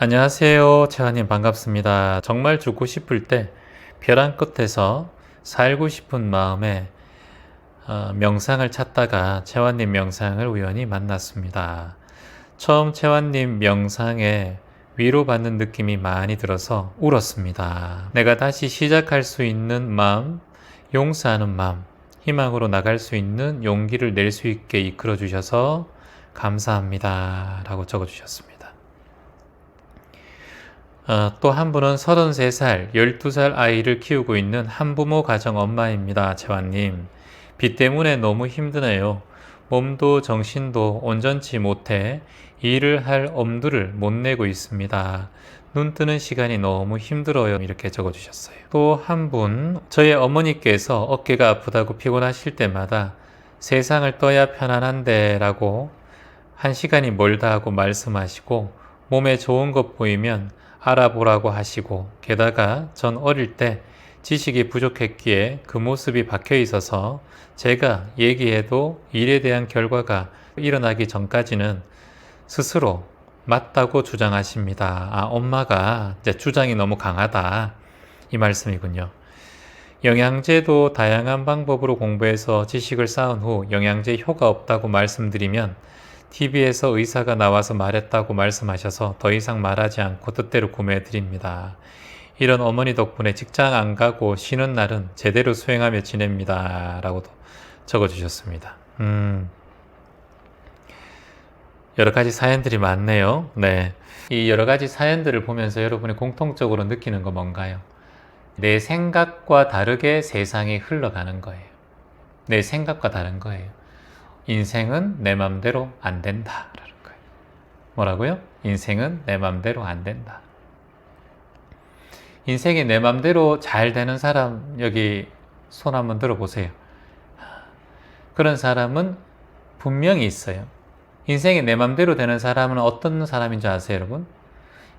안녕하세요. 채환님 반갑습니다. 정말 죽고 싶을 때 벼랑 끝에서 살고 싶은 마음에 어, 명상을 찾다가 채환님 명상을 우연히 만났습니다. 처음 채환님 명상에 위로받는 느낌이 많이 들어서 울었습니다. 내가 다시 시작할 수 있는 마음, 용서하는 마음, 희망으로 나갈 수 있는 용기를 낼 수 있게 이끌어 주셔서 감사합니다. 라고 적어 주셨습니다. 어, 또한 분은 33살, 12살 아이를 키우고 있는 한부모 가정 엄마입니다. 재환님. 비 때문에 너무 힘드네요. 몸도 정신도 온전치 못해 일을 할 엄두를 못 내고 있습니다. 눈 뜨는 시간이 너무 힘들어요. 이렇게 적어 주셨어요. 또 한 분, 저의 어머니께서 어깨가 아프다고 피곤하실 때마다 세상을 떠야 편안한데 라고 한 시간이 멀다 하고 말씀하시고 몸에 좋은 것 보이면 알아보라고 하시고 게다가 전 어릴 때 지식이 부족했기에 그 모습이 박혀 있어서 제가 얘기해도 일에 대한 결과가 일어나기 전까지는 스스로 맞다고 주장하십니다. 아, 엄마가 이제 주장이 너무 강하다. 이 말씀이군요. 영양제도 다양한 방법으로 공부해서 지식을 쌓은 후 영양제 효과 없다고 말씀드리면 TV에서 의사가 나와서 말했다고 말씀하셔서 더 이상 말하지 않고 뜻대로 구매해 드립니다. 이런 어머니 덕분에 직장 안 가고 쉬는 날은 제대로 수행하며 지냅니다. 라고도 적어 주셨습니다. 음. 여러 가지 사연들이 많네요. 네. 이 여러 가지 사연들을 보면서 여러분이 공통적으로 느끼는 거 뭔가요? 내 생각과 다르게 세상이 흘러가는 거예요. 내 생각과 다른 거예요. 인생은 내 맘대로 안 된다. 라는 거예요. 뭐라고요? 인생은 내 맘대로 안 된다. 인생이 내 맘대로 잘 되는 사람, 여기 손 한번 들어보세요. 그런 사람은 분명히 있어요. 인생이 내 맘대로 되는 사람은 어떤 사람인 줄 아세요, 여러분?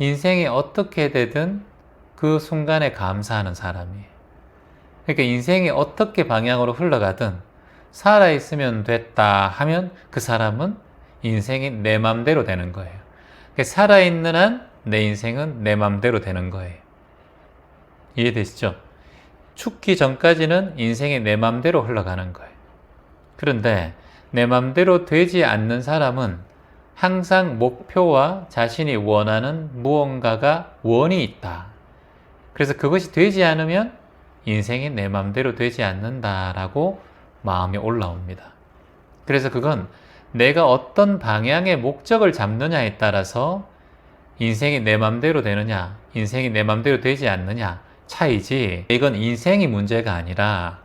인생이 어떻게 되든 그 순간에 감사하는 사람이에요. 그러니까 인생이 어떻게 방향으로 흘러가든 살아있으면 됐다 하면 그 사람은 인생이 내 맘대로 되는 거예요. 그러니까 살아있는 한 내 인생은 내 맘대로 되는 거예요. 이해되시죠? 죽기 전까지는 인생이 내 맘대로 흘러가는 거예요. 그런데 내 맘대로 되지 않는 사람은 항상 목표와 자신이 원하는 무언가가 원이 있다. 그래서 그것이 되지 않으면 인생이 내 맘대로 되지 않는다라고 마음이 올라옵니다. 그래서 그건 내가 어떤 방향의 목적을 잡느냐에 따라서 인생이 내 맘대로 되느냐, 인생이 내 맘대로 되지 않느냐 차이지, 이건 인생이 문제가 아니라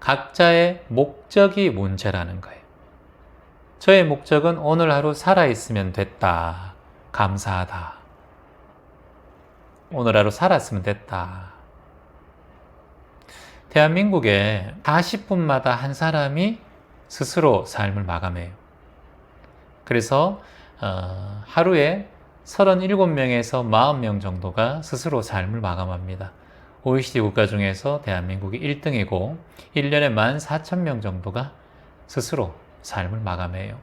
각자의 목적이 문제라는 거예요. 저의 목적은 오늘 하루 살아있으면 됐다. 감사하다. 오늘 하루 살았으면 됐다. 대한민국에 40분마다 한 사람이 스스로 삶을 마감해요. 그래서 어, 하루에 37명에서 40명 정도가 스스로 삶을 마감합니다. OECD 국가 중에서 대한민국이 1등이고 1년에 14,000명 정도가 스스로 삶을 마감해요.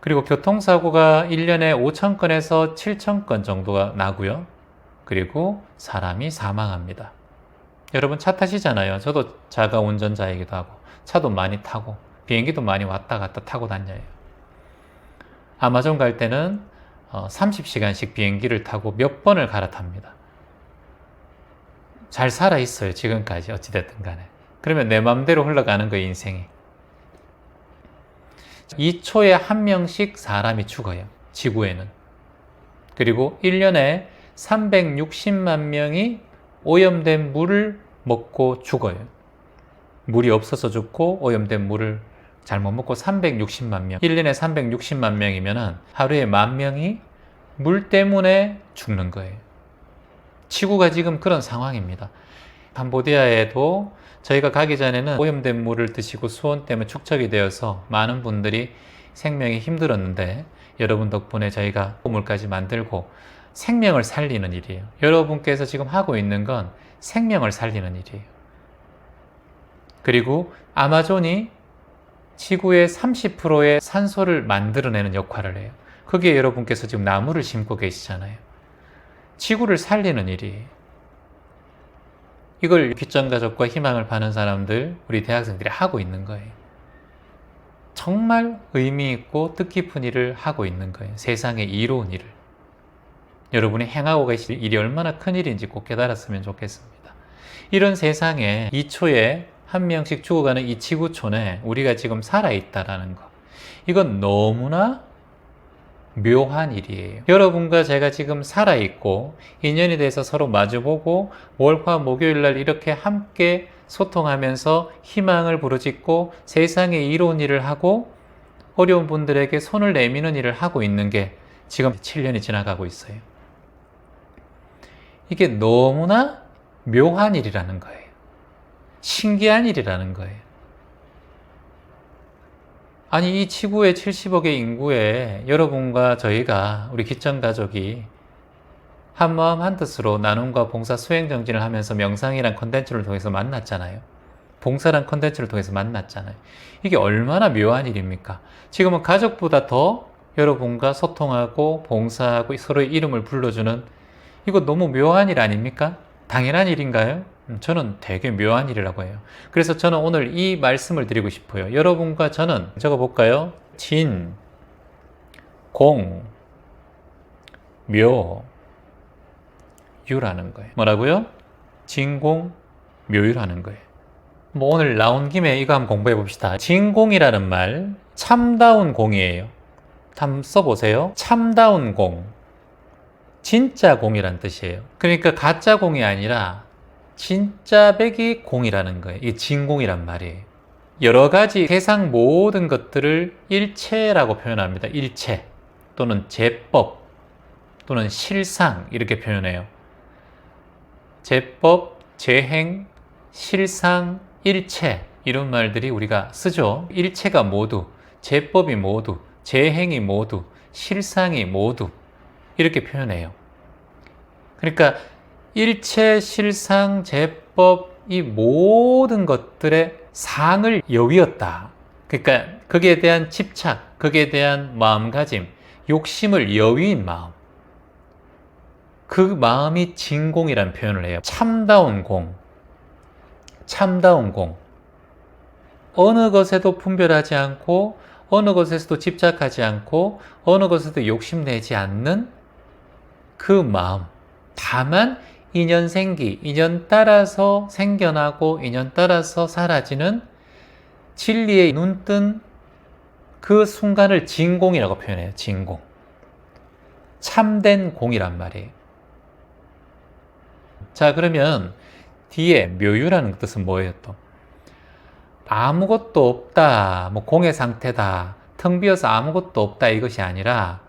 그리고 교통사고가 1년에 5,000건에서 7,000건 정도가 나고요. 그리고 사람이 사망합니다. 여러분 차 타시잖아요. 저도 자가 운전자이기도 하고 차도 많이 타고 비행기도 많이 왔다 갔다 타고 다녀요. 아마존 갈 때는 30시간씩 어, 비행기를 타고 몇 번을 갈아탑니다. 잘 살아 있어요. 지금까지 어찌됐든 간에. 그러면 내 맘대로 흘러가는 거예요, 인생이. 2초에 한 명씩 사람이 죽어요. 지구에는. 그리고 1년에 360만 명이 오염된 물을 먹고 죽어요. 물이 없어서 죽고 오염된 물을 잘못 먹고 360만 명. 1년에 360만 명이면 하루에 만 명이 물 때문에 죽는 거예요. 지구가 지금 그런 상황입니다. 캄보디아에도 저희가 가기 전에는 오염된 물을 드시고 수온 때문에 축적이 되어서 많은 분들이 생명이 힘들었는데 여러분 덕분에 저희가 물까지 만들고 생명을 살리는 일이에요. 여러분께서 지금 하고 있는 건 생명을 살리는 일이에요. 그리고 아마존이 지구의 30%의 산소를 만들어내는 역할을 해요. 거기에 여러분께서 지금 나무를 심고 계시잖아요. 지구를 살리는 일이에요. 이걸 귀정가족과 희망을 파는 사람들, 우리 대학생들이 하고 있는 거예요. 정말 의미 있고 뜻깊은 일을 하고 있는 거예요. 세상에 이로운 일을. 여러분이 행하고 계실 일이 얼마나 큰 일인지 꼭 깨달았으면 좋겠습니다. 이런 세상에 2초에 한 명씩 죽어가는 이 지구촌에 우리가 지금 살아있다라는 것. 이건 너무나 묘한 일이에요. 여러분과 제가 지금 살아있고 인연이 돼서 서로 마주보고 월화 목요일 날 이렇게 함께 소통하면서 희망을 부르짖고 세상에 이로운 일을 하고 어려운 분들에게 손을 내미는 일을 하고 있는 게 지금 7년이 지나가고 있어요. 이게 너무나 묘한 일이라는 거예요. 신기한 일이라는 거예요. 아니, 이 지구의 70억의 인구에 여러분과 저희가, 우리 기천 가족이 한 마음 한 뜻으로 나눔과 봉사 수행 정진을 하면서 명상이란 컨텐츠를 통해서 만났잖아요. 봉사란 컨텐츠를 통해서 만났잖아요. 이게 얼마나 묘한 일입니까? 지금은 가족보다 더 여러분과 소통하고 봉사하고 서로의 이름을 불러주는 이거 너무 묘한 일 아닙니까? 당연한 일인가요? 음, 저는 되게 묘한 일이라고 해요. 그래서 저는 오늘 이 말씀을 드리고 싶어요. 여러분과 저는 적어 볼까요? 진, 공, 묘, 유라는 거예요. 뭐라고요? 진공, 묘유라는 거예요. 뭐 오늘 나온 김에 이거 한번 공부해 봅시다. 진공이라는 말 참다운 공이에요. 한번 써보세요. 참다운 공. 진짜 공이란 뜻이에요. 그러니까 가짜 공이 아니라 진짜 백이 공이라는 거예요. 이게 진공이란 말이에요. 여러 가지 세상 모든 것들을 일체라고 표현합니다. 일체 또는 제법 또는 실상 이렇게 표현해요. 제법, 재행, 실상, 일체 이런 말들이 우리가 쓰죠. 일체가 모두, 제법이 모두, 재행이 모두, 실상이 모두 이렇게 표현해요. 그러니까 일체, 실상, 제법 이 모든 것들의 상을 여위었다. 그러니까 거기에 대한 집착, 거기에 대한 마음가짐, 욕심을 여위인 마음. 그 마음이 진공이라는 표현을 해요. 참다운 공. 참다운 공. 어느 것에도 분별하지 않고, 어느 것에서도 집착하지 않고, 어느 것에도 욕심내지 않는 그 마음. 다만, 인연 생기, 인연 따라서 생겨나고, 인연 따라서 사라지는 진리의 눈뜬 그 순간을 진공이라고 표현해요. 진공. 참된 공이란 말이에요. 자, 그러면 뒤에 묘유라는 뜻은 뭐예요 또? 아무것도 없다, 뭐 공의 상태다, 텅 비어서 아무것도 없다 이것이 아니라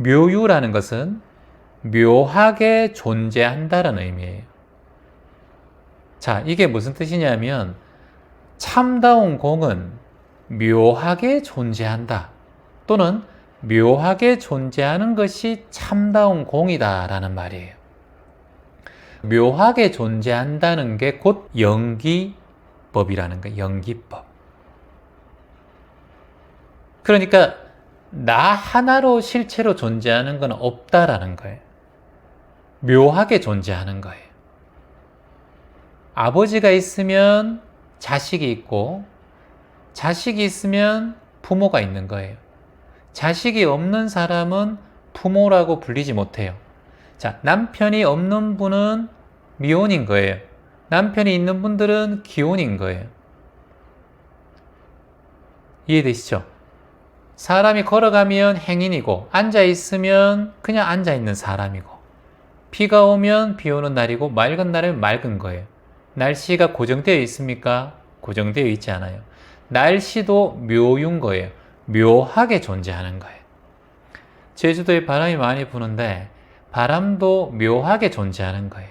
묘유라는 것은 묘하게 존재한다는 의미예요. 자, 이게 무슨 뜻이냐면 참다운 공은 묘하게 존재한다 또는 묘하게 존재하는 것이 참다운 공이다라는 말이에요. 묘하게 존재한다는 게 곧 연기법이라는 거예요. 연기법. 그러니까 나 하나로 실체로 존재하는 건 없다라는 거예요. 묘하게 존재하는 거예요. 아버지가 있으면 자식이 있고, 자식이 있으면 부모가 있는 거예요. 자식이 없는 사람은 부모라고 불리지 못해요. 자, 남편이 없는 분은 미혼인 거예요. 남편이 있는 분들은 기혼인 거예요. 이해되시죠? 사람이 걸어가면 행인이고, 앉아 있으면 그냥 앉아 있는 사람이고, 비가 오면 비 오는 날이고, 맑은 날은 맑은 거예요. 날씨가 고정되어 있습니까? 고정되어 있지 않아요. 날씨도 묘윤 거예요. 묘하게 존재하는 거예요. 제주도에 바람이 많이 부는데, 바람도 묘하게 존재하는 거예요.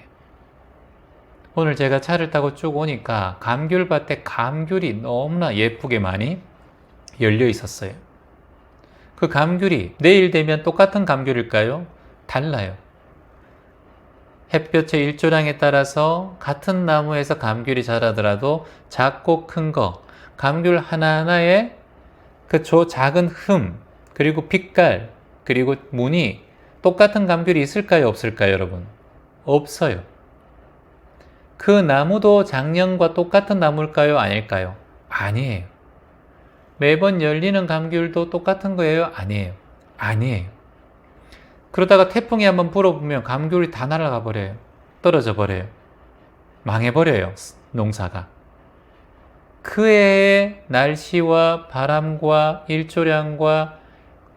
오늘 제가 차를 타고 쭉 오니까 감귤밭에 감귤이 너무나 예쁘게 많이 열려 있었어요. 그 감귤이 내일 되면 똑같은 감귤일까요? 달라요. 햇볕의 일조량에 따라서 같은 나무에서 감귤이 자라더라도 작고 큰 거, 감귤 하나하나에 그조 작은 흠, 그리고 빛깔, 그리고 무늬 똑같은 감귤이 있을까요? 없을까요, 여러분? 없어요. 그 나무도 작년과 똑같은 나무일까요? 아닐까요? 아니에요. 매번 열리는 감귤도 똑같은 거예요? 아니에요. 아니에요. 그러다가 태풍이 한번 불어보면 감귤이 다 날아가 버려요. 떨어져 버려요. 망해버려요. 농사가. 그 해의 날씨와 바람과 일조량과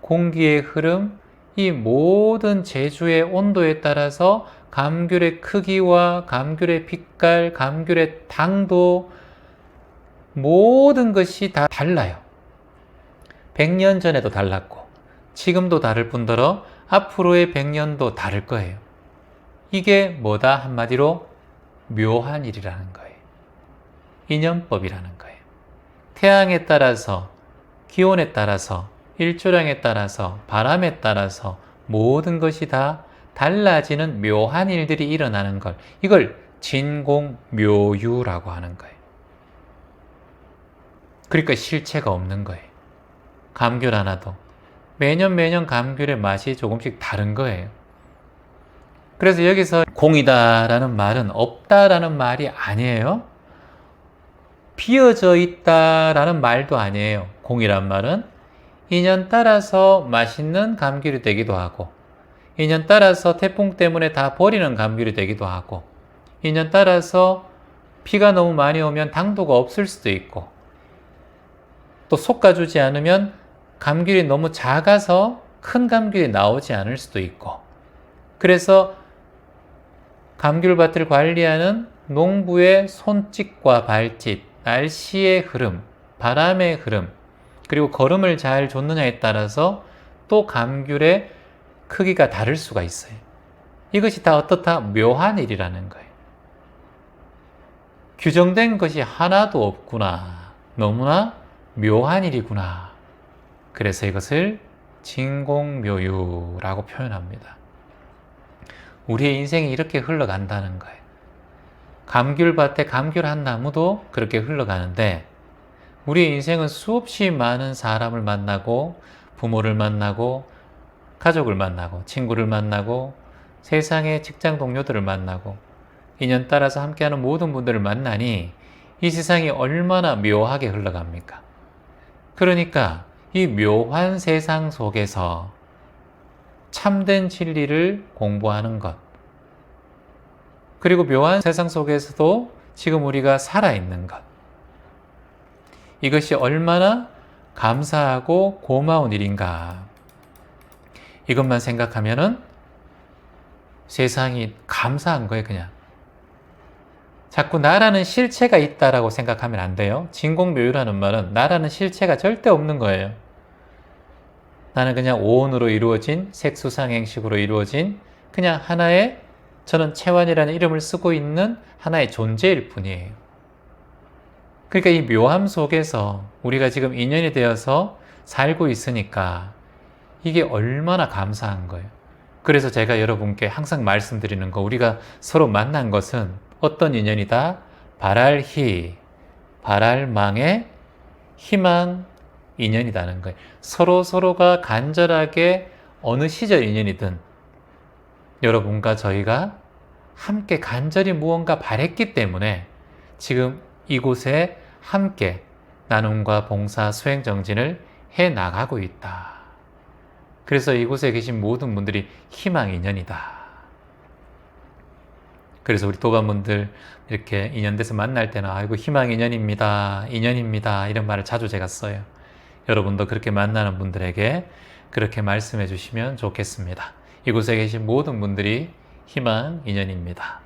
공기의 흐름, 이 모든 제주의 온도에 따라서 감귤의 크기와 감귤의 빛깔, 감귤의 당도, 모든 것이 다 달라요. 100년 전에도 달랐고, 지금도 다를 뿐더러 앞으로의 100년도 다를 거예요. 이게 뭐다? 한마디로 묘한 일이라는 거예요. 인연법이라는 거예요. 태양에 따라서, 기온에 따라서, 일조량에 따라서, 바람에 따라서 모든 것이 다 달라지는 묘한 일들이 일어나는 걸, 이걸 진공묘유라고 하는 거예요. 그러니까 실체가 없는 거예요. 감귤 하나도. 매년 매년 감귤의 맛이 조금씩 다른 거예요. 그래서 여기서 공이다라는 말은 없다라는 말이 아니에요. 비어져 있다라는 말도 아니에요. 공이란 말은 인연 따라서 맛있는 감귤이 되기도 하고, 인연 따라서 태풍 때문에 다 버리는 감귤이 되기도 하고, 인연 따라서 비가 너무 많이 오면 당도가 없을 수도 있고, 또 솎아주지 않으면 감귤이 너무 작아서 큰 감귤이 나오지 않을 수도 있고, 그래서 감귤밭을 관리하는 농부의 손짓과 발짓, 날씨의 흐름, 바람의 흐름, 그리고 걸음을 잘 줬느냐에 따라서 또 감귤의 크기가 다를 수가 있어요. 이것이 다 어떻다? 묘한 일이라는 거예요. 규정된 것이 하나도 없구나. 너무나 묘한 일이구나. 그래서 이것을 진공묘유라고 표현합니다. 우리의 인생이 이렇게 흘러간다는 거예요. 감귤밭에 감귤 한 나무도 그렇게 흘러가는데 우리의 인생은 수없이 많은 사람을 만나고 부모를 만나고 가족을 만나고 친구를 만나고 세상의 직장 동료들을 만나고 인연 따라서 함께하는 모든 분들을 만나니 이 세상이 얼마나 묘하게 흘러갑니까? 그러니까 이 묘한 세상 속에서 참된 진리를 공부하는 것. 그리고 묘한 세상 속에서도 지금 우리가 살아있는 것. 이것이 얼마나 감사하고 고마운 일인가. 이것만 생각하면은 세상이 감사한 거예요, 그냥. 자꾸 나라는 실체가 있다라고 생각하면 안 돼요. 진공묘유라는 말은 나라는 실체가 절대 없는 거예요. 나는 그냥 오온으로 이루어진 색수상행식으로 이루어진 그냥 하나의 저는 채환이라는 이름을 쓰고 있는 하나의 존재일 뿐이에요. 그러니까 이 묘함 속에서 우리가 지금 인연이 되어서 살고 있으니까 이게 얼마나 감사한 거예요. 그래서 제가 여러분께 항상 말씀드리는 거, 우리가 서로 만난 것은 어떤 인연이다? 바랄희, 바랄망의 희망 인연이라는 거예요. 서로 서로가 간절하게 어느 시절 인연이든 여러분과 저희가 함께 간절히 무언가 바랬기 때문에 지금 이곳에 함께 나눔과 봉사 수행 정진을 해 나가고 있다. 그래서 이곳에 계신 모든 분들이 희망 인연이다. 그래서 우리 도반분들 이렇게 인연돼서 만날 때는 아이고 희망 인연입니다. 인연입니다. 이런 말을 자주 제가 써요. 여러분도 그렇게 만나는 분들에게 그렇게 말씀해 주시면 좋겠습니다. 이곳에 계신 모든 분들이 희망 인연입니다.